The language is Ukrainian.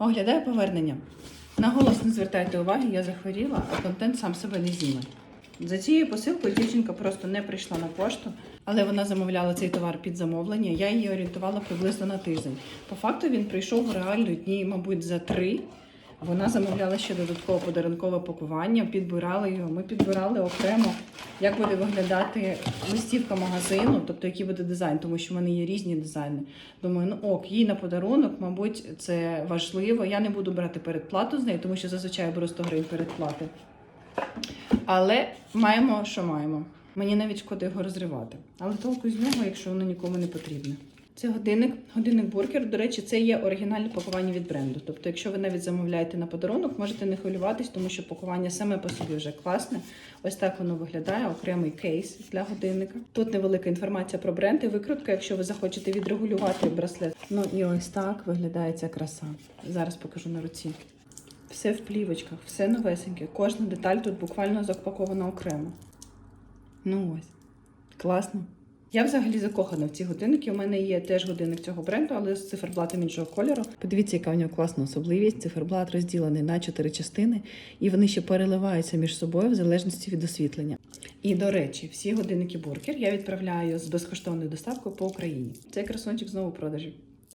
Оглядаю повернення. На голос не звертайте уваги, я захворіла, а контент сам себе не зніме. За цією посилкою дівчинка просто не прийшла на пошту, але вона замовляла цей товар під замовлення. Я її орієнтувала приблизно на тиждень. По факту він прийшов реально дні, мабуть, за три. Вона замовляла ще додаткове подарункове пакування, підбирали його. Ми підбирали окремо, як буде виглядати листівка магазину, тобто який буде дизайн, тому що в мене є різні дизайни. Думаю, ну ок, їй на подарунок, мабуть, це важливо. Я не буду брати передплату з неї, тому що зазвичай я беру 100 гривень передплати. Але маємо, що маємо. Мені навіть шкода його розривати. Але толку з нього, якщо воно нікому не потрібне. Це годинник, годинник бургер. До речі, це є оригінальне пакування від бренду. Тобто, якщо ви навіть замовляєте на подарунок, можете не хвилюватись, тому що пакування саме по собі вже класне. Ось так воно виглядає, окремий кейс для годинника. Тут невелика інформація про бренд і викрутка, якщо ви захочете відрегулювати браслет. Ну і ось так виглядає ця краса. Зараз покажу на руці. Все в плівочках, все новесеньке. Кожна деталь тут буквально запакована окремо. Ну ось. Класно. Я взагалі закохана в ці годинники. У мене є теж годинник цього бренду, але з циферблатом іншого кольору. Подивіться, яка в нього класна особливість. Циферблат розділений на чотири частини, і вони ще переливаються між собою в залежності від освітлення. І до речі, всі годинники Буркер я відправляю з безкоштовною доставкою по Україні. Цей красунчик знову продажі.